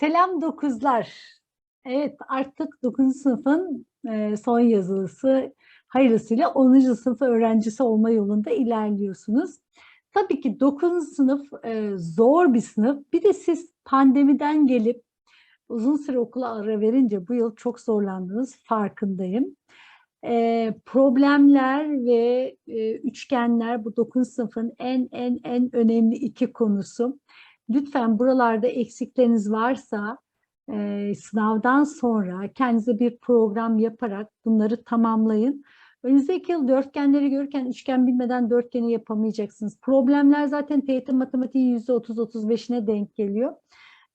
Selam dokuzlar. Evet artık 9. sınıfın e, son yazılısı hayırlısıyla 10. sınıf öğrencisi olma yolunda ilerliyorsunuz. Tabii ki 9. sınıf e, zor bir sınıf. Bir de siz pandemiden gelip uzun süre okula ara verince bu yıl çok zorlandınız farkındayım. E, problemler ve üçgenler bu 9. sınıfın en en en önemli iki konusu. Lütfen buralarda eksikleriniz varsa e, sınavdan sonra kendinize bir program yaparak bunları tamamlayın. Önümüzdeki yıl dörtgenleri görürken üçgen bilmeden dörtgeni yapamayacaksınız. Problemler zaten TYT matematiği %30-35'ine denk geliyor.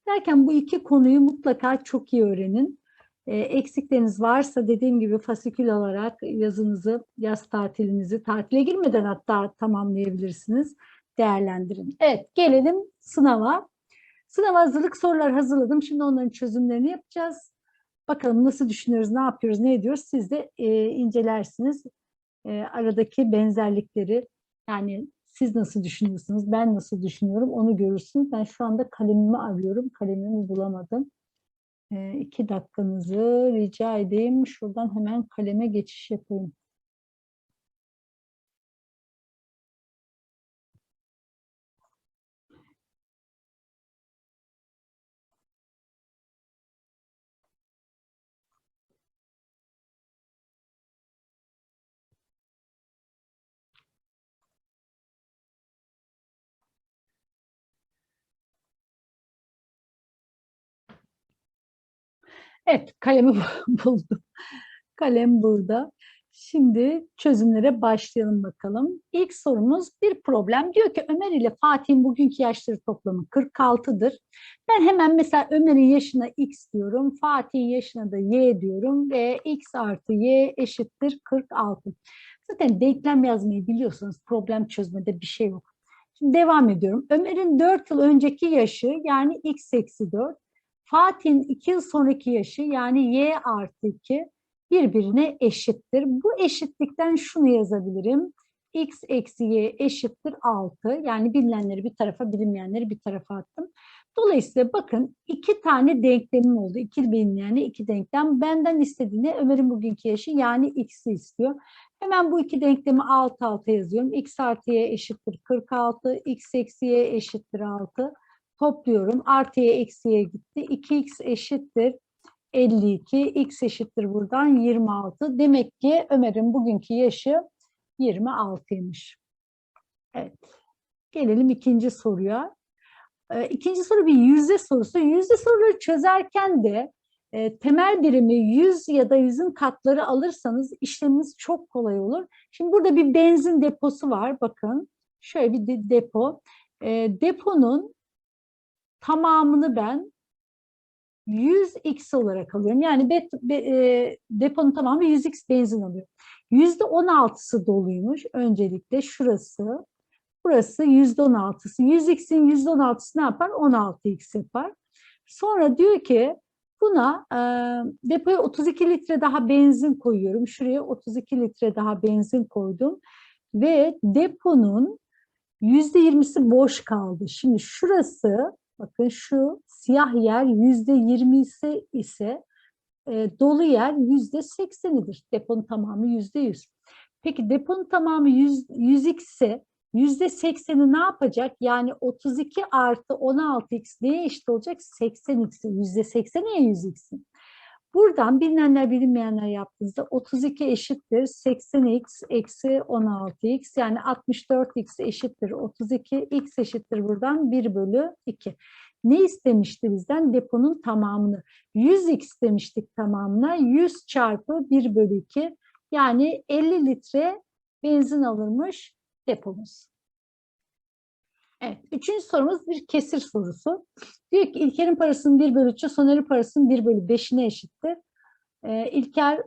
Derken bu iki konuyu mutlaka çok iyi öğrenin. E, eksikleriniz varsa dediğim gibi fasikül alarak yazınızı, yaz tatilinizi, tatile girmeden hatta tamamlayabilirsiniz değerlendirin. Evet, gelelim sınava. Sınava hazırlık sorular hazırladım. Şimdi onların çözümlerini yapacağız. Bakalım nasıl düşünüyoruz, ne yapıyoruz, ne ediyoruz? Siz de e, incelersiniz e, aradaki benzerlikleri. Yani siz nasıl düşünüyorsunuz, ben nasıl düşünüyorum onu görürsünüz. Ben şu anda kalemimi arıyorum, kalemimi bulamadım. E, iki dakikanızı rica edeyim. Şuradan hemen kaleme geçiş yapayım. Evet, kalemi buldum. Kalem burada. Şimdi çözümlere başlayalım bakalım. İlk sorumuz bir problem. Diyor ki Ömer ile Fatih'in bugünkü yaşları toplamı 46'dır. Ben hemen mesela Ömer'in yaşına x diyorum, Fatih'in yaşına da y diyorum ve x artı y eşittir 46. Zaten denklem yazmayı biliyorsanız problem çözmede bir şey yok. Şimdi devam ediyorum. Ömer'in 4 yıl önceki yaşı yani x eksi 4. Fatih'in 2 yıl sonraki yaşı yani y artı 2 birbirine eşittir. Bu eşitlikten şunu yazabilirim. x eksi y eşittir 6. Yani bilinenleri bir tarafa, bilinmeyenleri bir tarafa attım. Dolayısıyla bakın iki tane denklemim oldu. İki bilinmeyenli iki denklem. Benden istediğini Ömer'in bugünkü yaşı yani x'i istiyor. Hemen bu iki denklemi alt alta yazıyorum. x artı y eşittir 46, x eksi y eşittir 6 topluyorum. Artıya eksiye gitti. 2x eşittir 52. X eşittir buradan 26. Demek ki Ömer'in bugünkü yaşı 26'ymış. Evet. Gelelim ikinci soruya. Ee, ikinci soru bir yüzde sorusu. Yüzde soruları çözerken de e, temel birimi 100 ya da 100'ün katları alırsanız işleminiz çok kolay olur. Şimdi burada bir benzin deposu var. Bakın şöyle bir de depo. E, deponun tamamını ben 100x olarak alıyorum. Yani bet, be, e, deponun tamamı 100x benzin alıyor. %16'sı doluymuş öncelikle şurası. Burası %16'sı. 100x'in %16'sı ne yapar? 16x yapar. Sonra diyor ki buna e, depoya 32 litre daha benzin koyuyorum. Şuraya 32 litre daha benzin koydum. Ve deponun %20'si boş kaldı. Şimdi şurası Bakın şu siyah yer yüzde yirmisi ise e, dolu yer yüzde seksenidir. Deponun tamamı yüzde yüz. Peki deponun tamamı yüz, yüz ise yüzde sekseni ne yapacak? Yani 32 artı 16x neye eşit olacak? 80x'i. Yüzde sekseni ya 100x'in. Buradan bilinenler bilinmeyenler yaptığınızda 32 eşittir 80x eksi 16x yani 64x eşittir 32 x eşittir buradan 1 bölü 2. Ne istemişti bizden? Deponun tamamını. 100x demiştik tamamına 100 çarpı 1 bölü 2 yani 50 litre benzin alırmış depomuz. Evet, üçüncü sorumuz bir kesir sorusu. Diyor ki İlker'in parasının 1 bölü 3'ü Soner'in parasının 1 bölü 5'ine eşittir. Ee, İlker,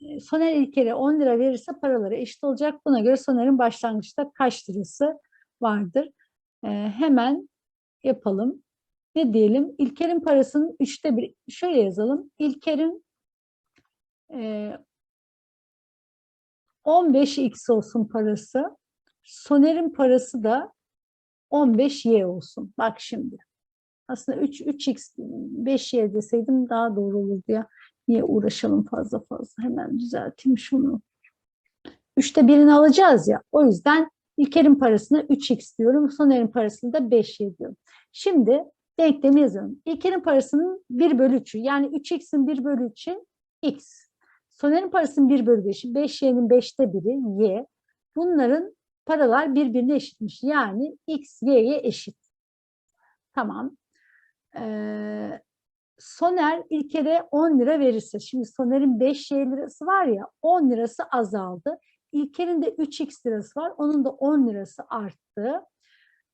e, Soner İlker'e 10 lira verirse paraları eşit olacak. Buna göre Soner'in başlangıçta kaç lirası vardır? Ee, hemen yapalım. Ne diyelim? İlker'in parasının üçte bir, şöyle yazalım. İlker'in e, 15x olsun parası. Soner'in parası da 15y olsun. Bak şimdi. Aslında 3, 3x 5y deseydim daha doğru olurdu ya. Niye uğraşalım fazla fazla? Hemen düzelteyim şunu. Üçte birini alacağız ya. O yüzden İlker'in parasına 3x diyorum. Soner'in parasını da 5y diyorum. Şimdi denklemi yazıyorum. İlker'in parasının 1 bölü 3'ü yani 3x'in 1 bölü 3'ü x. Soner'in parasının 1 bölü 5'i 5y'nin 5'te biri y. Bunların paralar birbirine eşitmiş. Yani x y'ye eşit. Tamam. Ee, Soner İlker'e 10 lira verirse, şimdi Soner'in 5 y lirası var ya 10 lirası azaldı. İlker'in de 3x lirası var. Onun da 10 lirası arttı.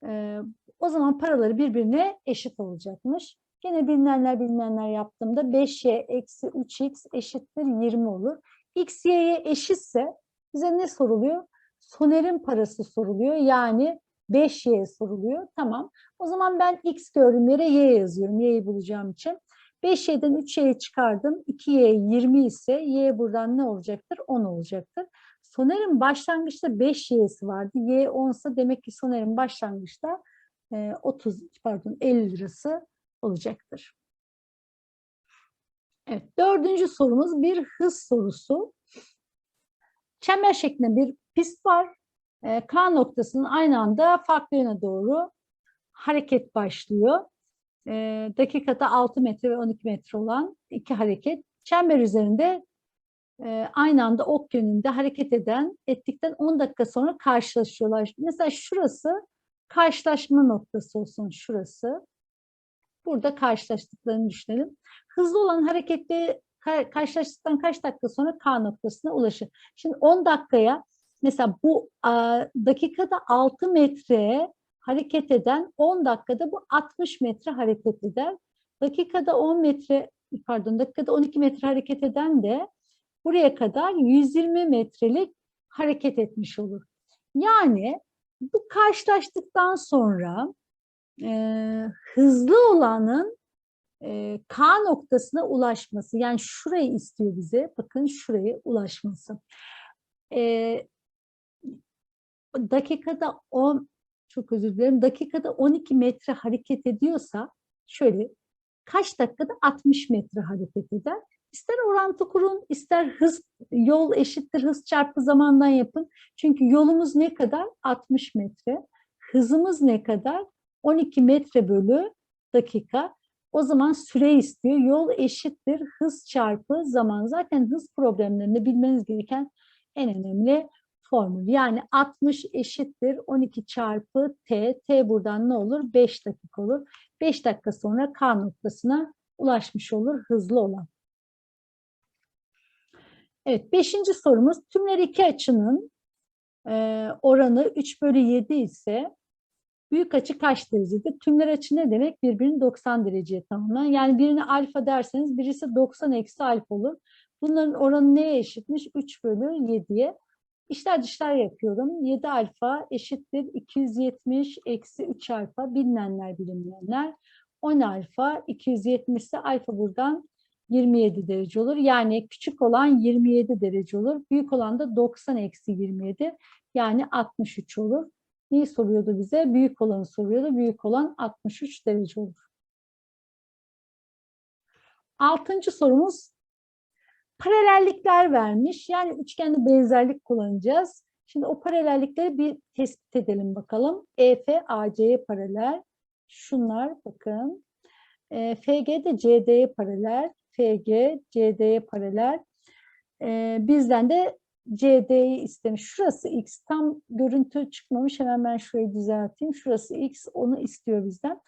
Ee, o zaman paraları birbirine eşit olacakmış. Gene bilinenler bilinenler yaptığımda 5y eksi 3x eşittir 20 olur. x y'ye eşitse bize ne soruluyor? Soner'in parası soruluyor. Yani 5y soruluyor. Tamam. O zaman ben x gördüğüm yere y yazıyorum. Y'yi bulacağım için. 5y'den 3y'yi çıkardım. 2y 20 ise y buradan ne olacaktır? 10 olacaktır. Soner'in başlangıçta 5y'si vardı. Y 10 ise demek ki Soner'in başlangıçta e, 30 pardon 50 lirası olacaktır. Evet, dördüncü sorumuz bir hız sorusu. Çember şeklinde bir pist var. E, K noktasının aynı anda farklı yöne doğru hareket başlıyor. E, dakikada 6 metre ve 12 metre olan iki hareket. Çember üzerinde e, aynı anda ok yönünde hareket eden, ettikten 10 dakika sonra karşılaşıyorlar. Mesela şurası karşılaşma noktası olsun şurası. Burada karşılaştıklarını düşünelim. Hızlı olan hareketli karşılaştıktan kaç dakika sonra K noktasına ulaşır. Şimdi 10 dakikaya mesela bu a, dakikada 6 metre hareket eden 10 dakikada bu 60 metre hareket eder. Dakikada 10 metre pardon dakikada 12 metre hareket eden de buraya kadar 120 metrelik hareket etmiş olur. Yani bu karşılaştıktan sonra e, hızlı olanın e, K noktasına ulaşması. Yani şurayı istiyor bize. Bakın şuraya ulaşması. E, dakikada 10 çok özür dilerim. Dakikada 12 metre hareket ediyorsa şöyle kaç dakikada 60 metre hareket eder? İster orantı kurun, ister hız, yol eşittir hız çarpı zamandan yapın. Çünkü yolumuz ne kadar? 60 metre. Hızımız ne kadar? 12 metre bölü dakika. O zaman süre istiyor. Yol eşittir hız çarpı zaman. Zaten hız problemlerinde bilmeniz gereken en önemli formül. Yani 60 eşittir 12 çarpı t. T buradan ne olur? 5 dakika olur. 5 dakika sonra K noktasına ulaşmış olur hızlı olan. Evet, beşinci sorumuz tümler iki açının e, oranı 3 bölü 7 ise büyük açı kaç derecedir? Tümler açı ne demek? Birbirini 90 dereceye tamamlayan. Yani birini alfa derseniz birisi 90 eksi alfa olur. Bunların oranı neye eşitmiş? 3 bölü 7'ye. İşler dışlar yapıyorum. 7 alfa eşittir 270 eksi 3 alfa bilinenler bilinmeyenler. 10 alfa 270 ise alfa buradan 27 derece olur. Yani küçük olan 27 derece olur. Büyük olan da 90 eksi 27 yani 63 olur. Neyi soruyordu bize? Büyük olanı soruyordu. Büyük olan 63 derece olur. Altıncı sorumuz paralellikler vermiş. Yani üçgende benzerlik kullanacağız. Şimdi o paralellikleri bir tespit edelim bakalım. EF AC'ye paralel. Şunlar bakın. E, FG de CD'ye paralel. FG CD'ye paralel. E, bizden de CD'yi istemiş. Şurası X tam görüntü çıkmamış. Hemen ben şurayı düzelteyim. Şurası X onu istiyor bizden.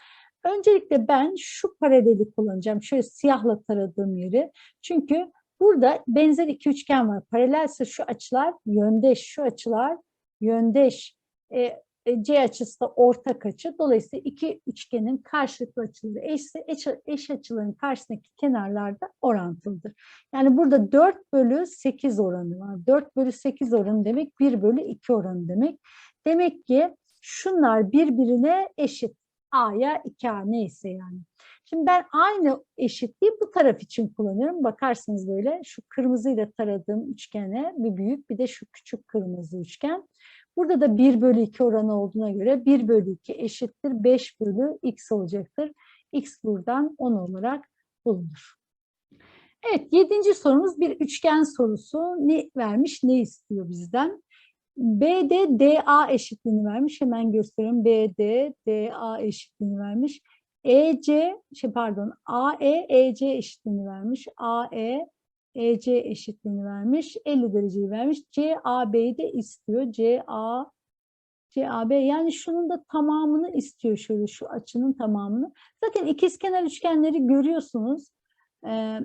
Öncelikle ben şu paraleli kullanacağım. Şöyle siyahla taradığım yeri. Çünkü burada benzer iki üçgen var. Paralelse şu açılar yöndeş. Şu açılar yöndeş. E, e, C açısı da ortak açı. Dolayısıyla iki üçgenin karşılıklı açıları eşse eş, eş açıların karşısındaki kenarlar da orantılıdır. Yani burada 4 bölü 8 oranı var. 4 bölü 8 oranı demek 1 bölü 2 oranı demek. Demek ki şunlar birbirine eşit. A'ya 2A neyse yani. Şimdi ben aynı eşitliği bu taraf için kullanıyorum. Bakarsınız böyle şu kırmızıyla taradığım üçgene bir büyük bir de şu küçük kırmızı üçgen. Burada da 1 bölü 2 oranı olduğuna göre 1 bölü 2 eşittir 5 bölü x olacaktır. X buradan 10 olarak bulunur. Evet, yedinci sorumuz bir üçgen sorusu. Ne vermiş, ne istiyor bizden? BD DA eşitliğini vermiş. Hemen göstereyim. BD DA eşitliğini vermiş. EC, şey pardon, AE EC eşitliğini vermiş. AE EC eşitliğini vermiş. 50 dereceyi vermiş. CAB'yi de istiyor. CA CAB yani şunun da tamamını istiyor şöyle şu açının tamamını. Zaten ikizkenar üçgenleri görüyorsunuz. Ee,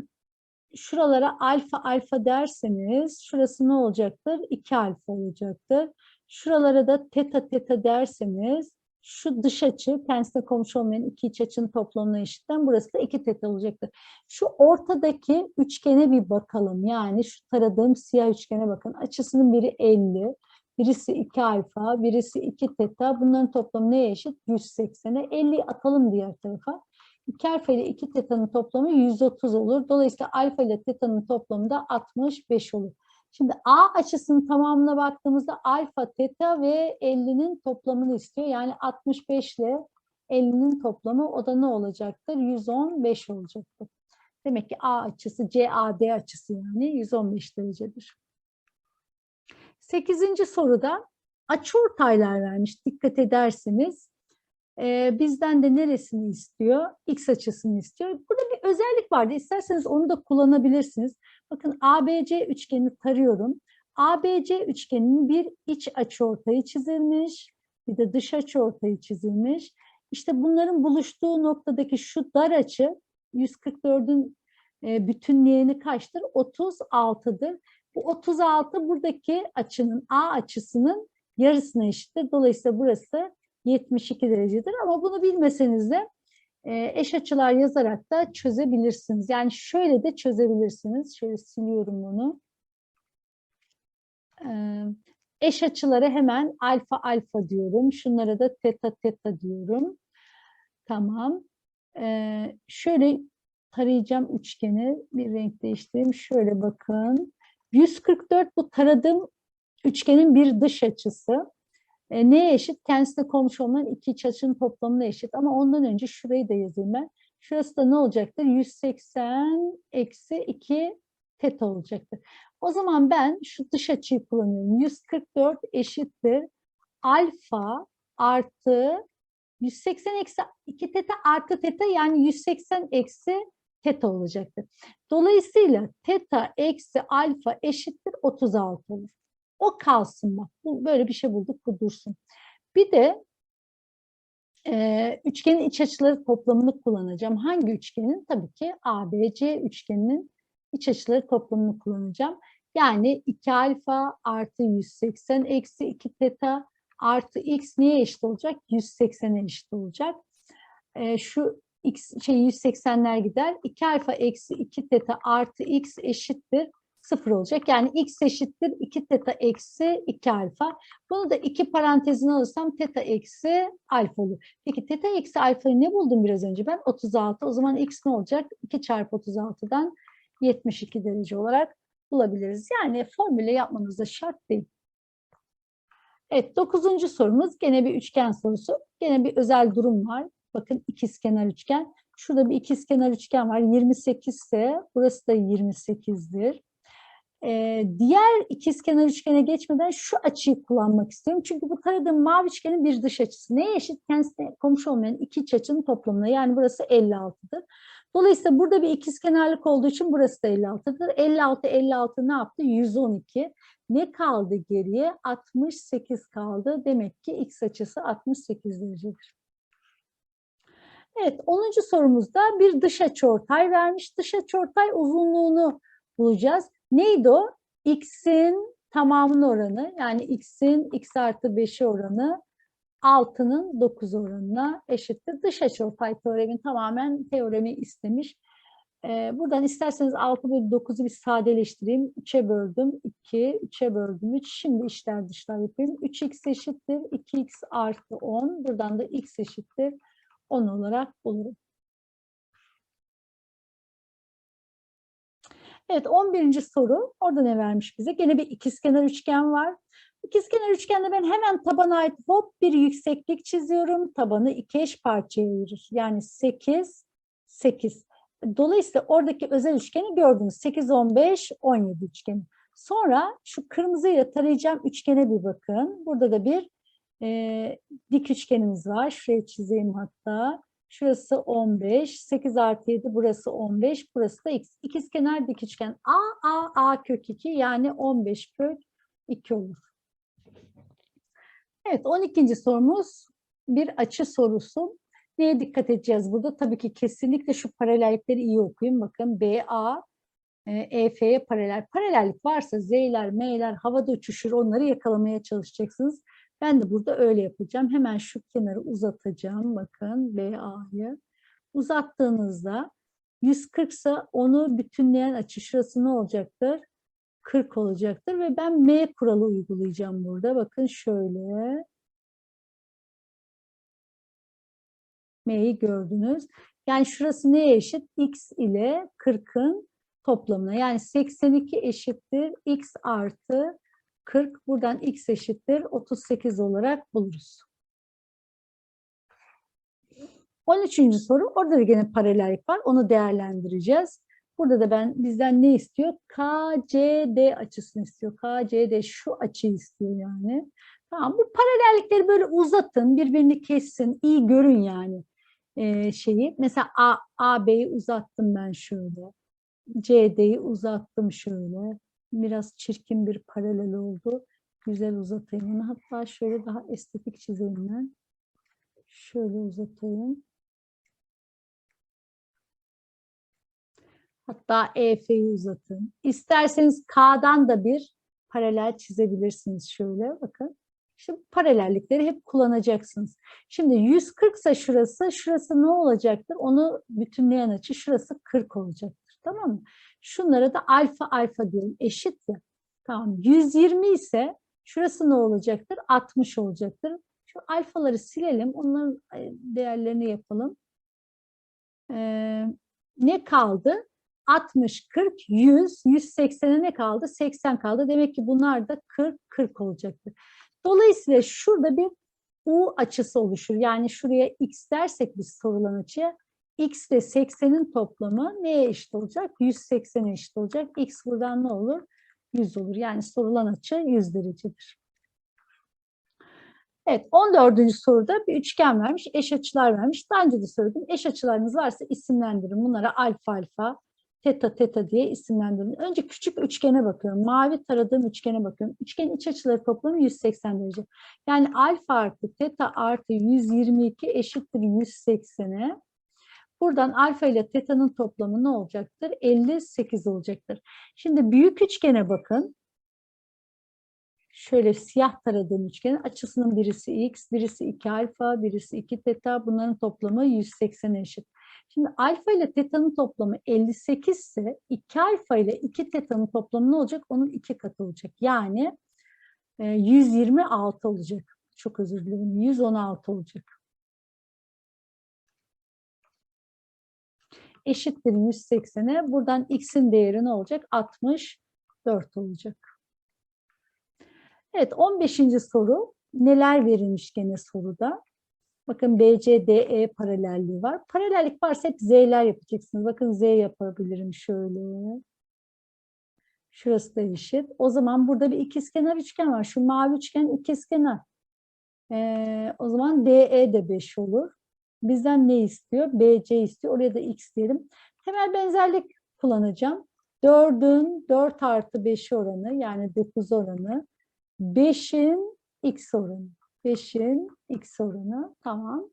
şuralara alfa alfa derseniz şurası ne olacaktır? 2 alfa olacaktır. Şuralara da teta teta derseniz şu dış açı kendisine komşu olmayan iki iç açının toplamına eşitten burası da 2 teta olacaktır. Şu ortadaki üçgene bir bakalım. Yani şu taradığım siyah üçgene bakın. Açısının biri 50. Birisi 2 alfa, birisi 2 teta. Bunların toplamı neye eşit? 180'e. 50'yi atalım diğer tarafa. 2 alfa ile 2 teta'nın toplamı 130 olur. Dolayısıyla alfa ile teta'nın toplamı da 65 olur. Şimdi A açısının tamamına baktığımızda alfa, teta ve 50'nin toplamını istiyor. Yani 65 ile 50'nin toplamı o da ne olacaktır? 115 olacaktır. Demek ki A açısı CAD açısı yani 115 derecedir. Sekizinci soruda açıortaylar vermiş. Dikkat edersiniz. Ee, bizden de neresini istiyor? X açısını istiyor. Burada bir özellik vardı. İsterseniz onu da kullanabilirsiniz. Bakın ABC üçgenini tarıyorum. ABC üçgeninin bir iç açıortayı çizilmiş. Bir de dış açıortayı çizilmiş. İşte bunların buluştuğu noktadaki şu dar açı 144'ün e, bütünleyeni kaçtır? 36'dır. Bu 36 buradaki açının A açısının yarısına eşittir. Dolayısıyla burası 72 derecedir. Ama bunu bilmeseniz de eş açılar yazarak da çözebilirsiniz. Yani şöyle de çözebilirsiniz. Şöyle siliyorum bunu. E, eş açılara hemen alfa alfa diyorum. Şunlara da teta teta diyorum. Tamam. E, şöyle tarayacağım üçgeni. Bir renk değiştireyim. Şöyle bakın. 144 bu taradığım üçgenin bir dış açısı. E, neye eşit? Kendisine komşu olmayan iki iç açının toplamına eşit. Ama ondan önce şurayı da yazayım ben. Şurası da ne olacaktır? 180 eksi 2 teta olacaktır. O zaman ben şu dış açıyı kullanıyorum. 144 eşittir alfa artı 180 eksi 2 teta artı teta yani 180 eksi teta olacaktır. Dolayısıyla teta eksi alfa eşittir 36 olur. O kalsın bak. Bu, böyle bir şey bulduk bu dursun. Bir de e, üçgenin iç açıları toplamını kullanacağım. Hangi üçgenin? Tabii ki ABC üçgeninin iç açıları toplamını kullanacağım. Yani 2 alfa artı 180 eksi 2 teta artı x neye eşit olacak? 180'e eşit olacak. E, şu x şey 180'ler gider. 2 alfa eksi 2 teta artı x eşittir 0 olacak. Yani x eşittir 2 teta eksi 2 alfa. Bunu da iki parantezine alırsam teta eksi alfa olur. Peki teta eksi alfayı ne buldum biraz önce ben? 36. O zaman x ne olacak? 2 çarpı 36'dan 72 derece olarak bulabiliriz. Yani formüle yapmanız da şart değil. Evet dokuzuncu sorumuz gene bir üçgen sorusu. Gene bir özel durum var. Bakın ikizkenar üçgen. Şurada bir ikizkenar üçgen var. 28 ise burası da 28'dir. Ee, diğer ikizkenar üçgene geçmeden şu açıyı kullanmak istiyorum. Çünkü bu taradığım mavi üçgenin bir dış açısı. Neye eşit? Kendisine komşu olmayan iki iç açının toplamına. Yani burası 56'dır. Dolayısıyla burada bir ikizkenarlık olduğu için burası da 56'dır. 56, 56 ne yaptı? 112. Ne kaldı geriye? 68 kaldı. Demek ki x açısı 68 derecedir. Evet 10. sorumuzda bir dış açıortay vermiş. Dış açıortay uzunluğunu bulacağız. Neydi o? X'in tamamının oranı yani X'in X artı 5'i oranı 6'nın 9 oranına eşittir. Dış açıortay teoremin tamamen teoremi istemiş. Ee, buradan isterseniz 6 bölü 9'u bir sadeleştireyim. 3'e böldüm 2, 3'e böldüm 3. Şimdi içler dışlar yapayım. 3x eşittir 2x artı 10. Buradan da x eşittir 10 olarak bulurum. Evet 11. soru. Orada ne vermiş bize? Gene bir ikizkenar üçgen var. İkizkenar üçgende ben hemen tabana ait hop bir yükseklik çiziyorum. Tabanı iki eş parçaya ayırır. Yani 8, 8. Dolayısıyla oradaki özel üçgeni gördünüz. 8, 15, 17 üçgeni. Sonra şu kırmızıyla tarayacağım üçgene bir bakın. Burada da bir e, dik üçgenimiz var. Şuraya çizeyim hatta. Şurası 15, 8 artı 7 burası 15, burası da x. İkizkenar dik üçgen a, a, a kök 2 yani 15 kök 2 olur. Evet 12. sorumuz bir açı sorusu. Neye dikkat edeceğiz burada? Tabii ki kesinlikle şu paralellikleri iyi okuyun. Bakın BA, e, EF'ye paralel. Paralellik varsa Z'ler, M'ler havada uçuşur onları yakalamaya çalışacaksınız. Ben de burada öyle yapacağım. Hemen şu kenarı uzatacağım. Bakın BA'yı. Uzattığınızda 140 ise onu bütünleyen açı şurası ne olacaktır? 40 olacaktır ve ben M kuralı uygulayacağım burada. Bakın şöyle. M'yi gördünüz. Yani şurası neye eşit? X ile 40'ın toplamına. Yani 82 eşittir X artı 40. Buradan X eşittir 38 olarak buluruz. 13. soru. Orada da yine paralellik var. Onu değerlendireceğiz. Burada da ben bizden ne istiyor? KCD açısını istiyor. KCD şu açıyı istiyor yani. Tamam bu paralellikleri böyle uzatın, birbirini kessin, iyi görün yani ee, şeyi. Mesela A, AB'yi uzattım ben şöyle. CD'yi uzattım şöyle. Biraz çirkin bir paralel oldu. Güzel uzatayım onu. Hatta şöyle daha estetik çizeyim ben. Şöyle uzatayım. Hatta EF'yi uzatın. İsterseniz K'dan da bir paralel çizebilirsiniz şöyle bakın. Şimdi paralellikleri hep kullanacaksınız. Şimdi 140 ise şurası, şurası ne olacaktır? Onu bütünleyen açı şurası 40 olacaktır. Tamam mı? Şunlara da alfa alfa diyorum. Eşit ya. Tamam. 120 ise şurası ne olacaktır? 60 olacaktır. Şu alfaları silelim. Onların e, değerlerini yapalım. Ee, ne kaldı? 60, 40, 100, 180'e ne kaldı? 80 kaldı. Demek ki bunlar da 40, 40 olacaktır. Dolayısıyla şurada bir U açısı oluşur. Yani şuraya X dersek biz sorulan açıya X ile 80'in toplamı neye eşit olacak? 180'e eşit olacak. X buradan ne olur? 100 olur. Yani sorulan açı 100 derecedir. Evet 14. soruda bir üçgen vermiş, eş açılar vermiş. Daha önce de söyledim. Eş açılarınız varsa isimlendirin. Bunlara alfa alfa, teta teta diye isimlendirin. Önce küçük üçgene bakıyorum. Mavi taradığım üçgene bakıyorum. Üçgenin iç açıları toplamı 180 derece. Yani alfa artı teta artı 122 eşittir 180'e. Buradan alfa ile teta'nın toplamı ne olacaktır? 58 olacaktır. Şimdi büyük üçgene bakın. Şöyle siyah taradığım üçgenin açısının birisi x, birisi 2 alfa, birisi 2 teta. Bunların toplamı 180 eşit. Şimdi alfa ile teta'nın toplamı 58 ise 2 alfa ile 2 teta'nın toplamı ne olacak? Onun 2 katı olacak. Yani 126 olacak. Çok özür dilerim. 116 olacak. Eşittir 180'e. Buradan x'in değeri ne olacak? 64 olacak. Evet 15. soru. Neler verilmiş gene soruda? Bakın BCDE paralelliği var. Paralellik varsa hep Z'ler yapacaksınız. Bakın Z yapabilirim şöyle. Şurası da eşit. O zaman burada bir ikizkenar üçgen var. Şu mavi üçgen ikizkenar. Ee, o zaman DE de 5 olur. Bizden ne istiyor? BC istiyor. Oraya da X diyelim. Temel benzerlik kullanacağım. 4'ün 4 artı 5 oranı yani 9 oranı. 5'in X oranı. 5'in x oranı. Tamam.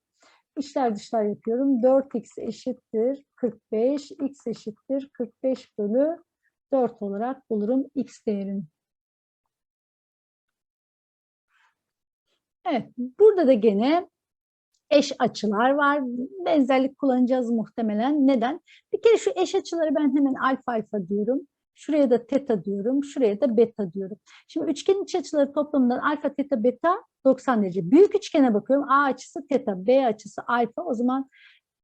İşler dışlar yapıyorum. 4x eşittir 45, x eşittir 45 bölü 4 olarak bulurum x değerini. Evet, burada da gene eş açılar var. Benzerlik kullanacağız muhtemelen. Neden? Bir kere şu eş açıları ben hemen alfa alfa diyorum. Şuraya da teta diyorum. Şuraya da beta diyorum. Şimdi üçgenin iç açıları toplamından alfa, teta, beta 90 derece. Büyük üçgene bakıyorum. A açısı teta, B açısı alfa. O zaman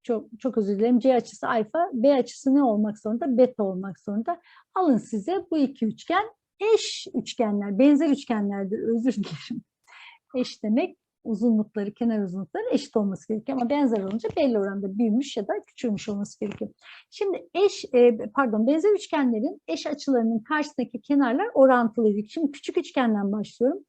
çok çok özür dilerim. C açısı alfa, B açısı ne olmak zorunda? Beta olmak zorunda. Alın size bu iki üçgen eş üçgenler, benzer üçgenlerdir özür dilerim. Eş demek uzunlukları, kenar uzunlukları eşit olması gerekiyor ama benzer olunca belli oranda büyümüş ya da küçülmüş olması gerekiyor. Şimdi eş, e, pardon benzer üçgenlerin eş açılarının karşısındaki kenarlar orantılıydı. Şimdi küçük üçgenden başlıyorum.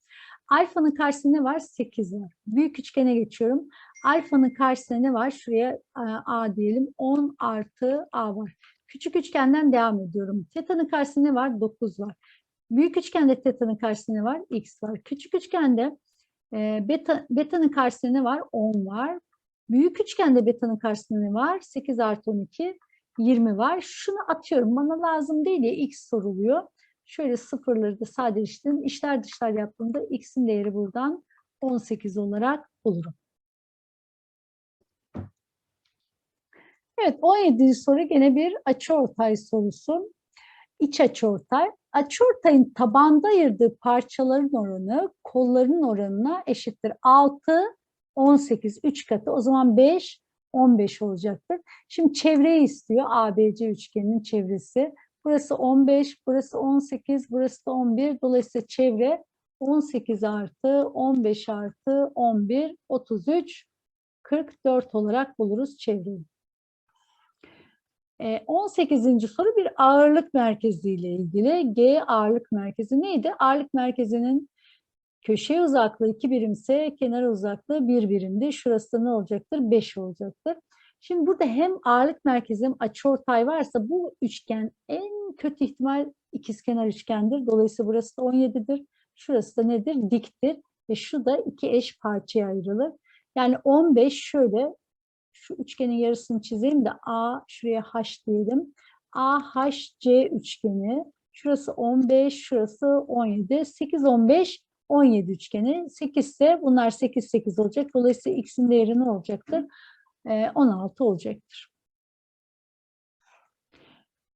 Alfanın karşısında ne var? 8 var. Büyük üçgene geçiyorum. Alfanın karşısında ne var? Şuraya e, A diyelim. 10 artı A var. Küçük üçgenden devam ediyorum. Teta'nın karşısında ne var? 9 var. Büyük üçgende teta'nın karşısında ne var? X var. Küçük üçgende e, beta, beta'nın karşısında ne var? 10 var. Büyük üçgende beta'nın karşısında ne var? 8 artı 12, 20 var. Şunu atıyorum. Bana lazım değil ya X soruluyor. Şöyle sıfırları da sadeleştirdim. İşler dışlar yaptığımda X'in değeri buradan 18 olarak bulurum. Evet 17. soru gene bir açıortay sorusu. İç açıortay. Açıortayın tabanda ayırdığı parçaların oranı kolların oranına eşittir. 6, 18, 3 katı. O zaman 5, 15 olacaktır. Şimdi çevreyi istiyor. ABC üçgeninin çevresi. Burası 15, burası 18, burası da 11. Dolayısıyla çevre 18 artı 15 artı 11, 33, 44 olarak buluruz çevreyi. 18. Ee, soru bir ağırlık merkezi ile ilgili. G ağırlık merkezi neydi? Ağırlık merkezinin köşe uzaklığı 2 birimse kenar uzaklığı 1 birimdi. Şurası da ne olacaktır? 5 olacaktır. Şimdi burada hem ağırlık merkezi hem açıortay varsa bu üçgen en kötü ihtimal ikizkenar üçgendir. Dolayısıyla burası da 17'dir. Şurası da nedir? Diktir. Ve şu da iki eş parçaya ayrılır. Yani 15 şöyle şu üçgenin yarısını çizeyim de A şuraya H diyelim. AHC üçgeni. Şurası 15, şurası 17. 8, 15, 17 üçgeni. 8 ise bunlar 8, 8 olacak. Dolayısıyla x'in değeri ne olacaktır? 16 olacaktır.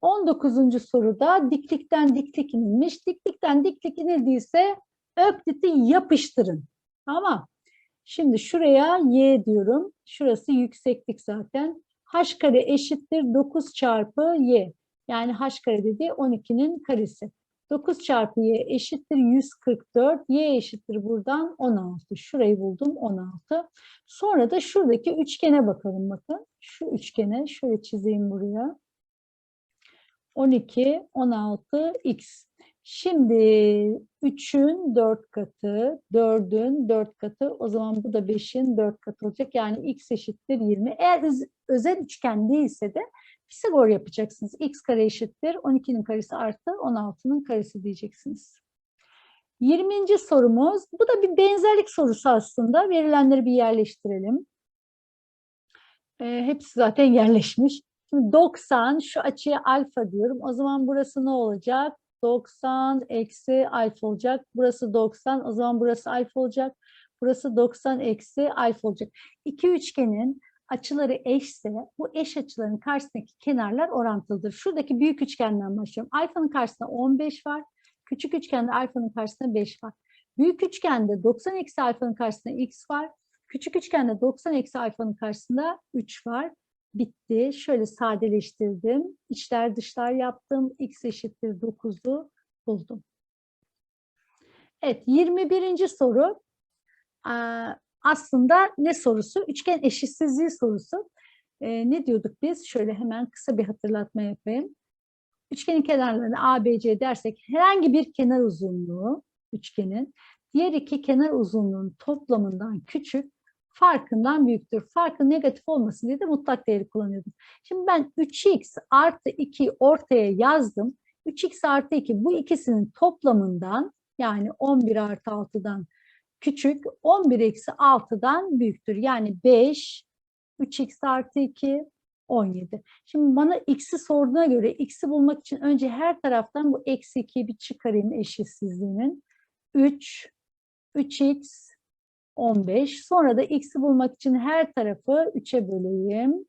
19. soruda diklikten diklik inilmiş. Diklikten diklik inildiyse ökliti yapıştırın. Tamam. Şimdi şuraya y diyorum. Şurası yükseklik zaten. h kare eşittir 9 çarpı y. Yani h kare dediği 12'nin karesi. 9 çarpı y eşittir 144. Y eşittir buradan 16. Şurayı buldum 16. Sonra da şuradaki üçgene bakalım bakın. Şu üçgene şöyle çizeyim buraya. 12, 16, x. Şimdi 3'ün 4 katı, 4'ün 4 katı, o zaman bu da 5'in 4 katı olacak. Yani x eşittir 20. Eğer özel üçgen değilse de Pisagor yapacaksınız. x kare eşittir 12'nin karesi artı 16'nın karesi diyeceksiniz. 20. sorumuz, bu da bir benzerlik sorusu aslında. Verilenleri bir yerleştirelim. E, hepsi zaten yerleşmiş. Şimdi 90, şu açıya alfa diyorum. O zaman burası ne olacak? 90 eksi alfa olacak. Burası 90, o zaman burası alfa olacak. Burası 90 eksi alfa olacak. İki üçgenin açıları eşse bu eş açıların karşısındaki kenarlar orantılıdır. Şuradaki büyük üçgenden başlıyorum. Alfanın karşısında 15 var. Küçük üçgende alfanın karşısında 5 var. Büyük üçgende 90 eksi alfanın karşısında x var. Küçük üçgende 90 eksi alfanın karşısında 3 var. Bitti. Şöyle sadeleştirdim. İçler dışlar yaptım. x eşittir 9'u buldum. Evet 21. soru aslında ne sorusu? Üçgen eşitsizliği sorusu. E, ne diyorduk biz? Şöyle hemen kısa bir hatırlatma yapayım. Üçgenin kenarlarını A, B, C dersek herhangi bir kenar uzunluğu üçgenin diğer iki kenar uzunluğun toplamından küçük, farkından büyüktür. Farkı negatif olmasın diye de mutlak değeri kullanıyordum. Şimdi ben 3x artı 2 ortaya yazdım. 3x artı 2 bu ikisinin toplamından yani 11 artı 6'dan küçük 11 eksi 6'dan büyüktür. Yani 5, 3x artı 2, 17. Şimdi bana x'i sorduğuna göre x'i bulmak için önce her taraftan bu eksi 2'yi bir çıkarayım eşitsizliğinin. 3, 3x, 15. Sonra da x'i bulmak için her tarafı 3'e böleyim.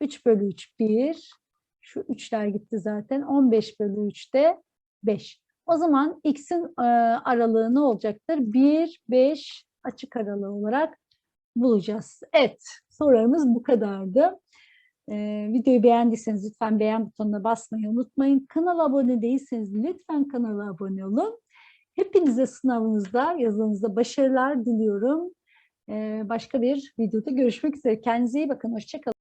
3 bölü 3 1. Şu 3'ler gitti zaten. 15 bölü 3 de 5. O zaman x'in e, aralığı ne olacaktır? 1, 5 açık aralığı olarak bulacağız. Evet, sorularımız bu kadardı. Ee, videoyu beğendiyseniz lütfen beğen butonuna basmayı unutmayın. Kanala abone değilseniz lütfen kanala abone olun. Hepinize sınavınızda, yazınızda başarılar diliyorum. Ee, başka bir videoda görüşmek üzere. Kendinize iyi bakın. Hoşçakalın.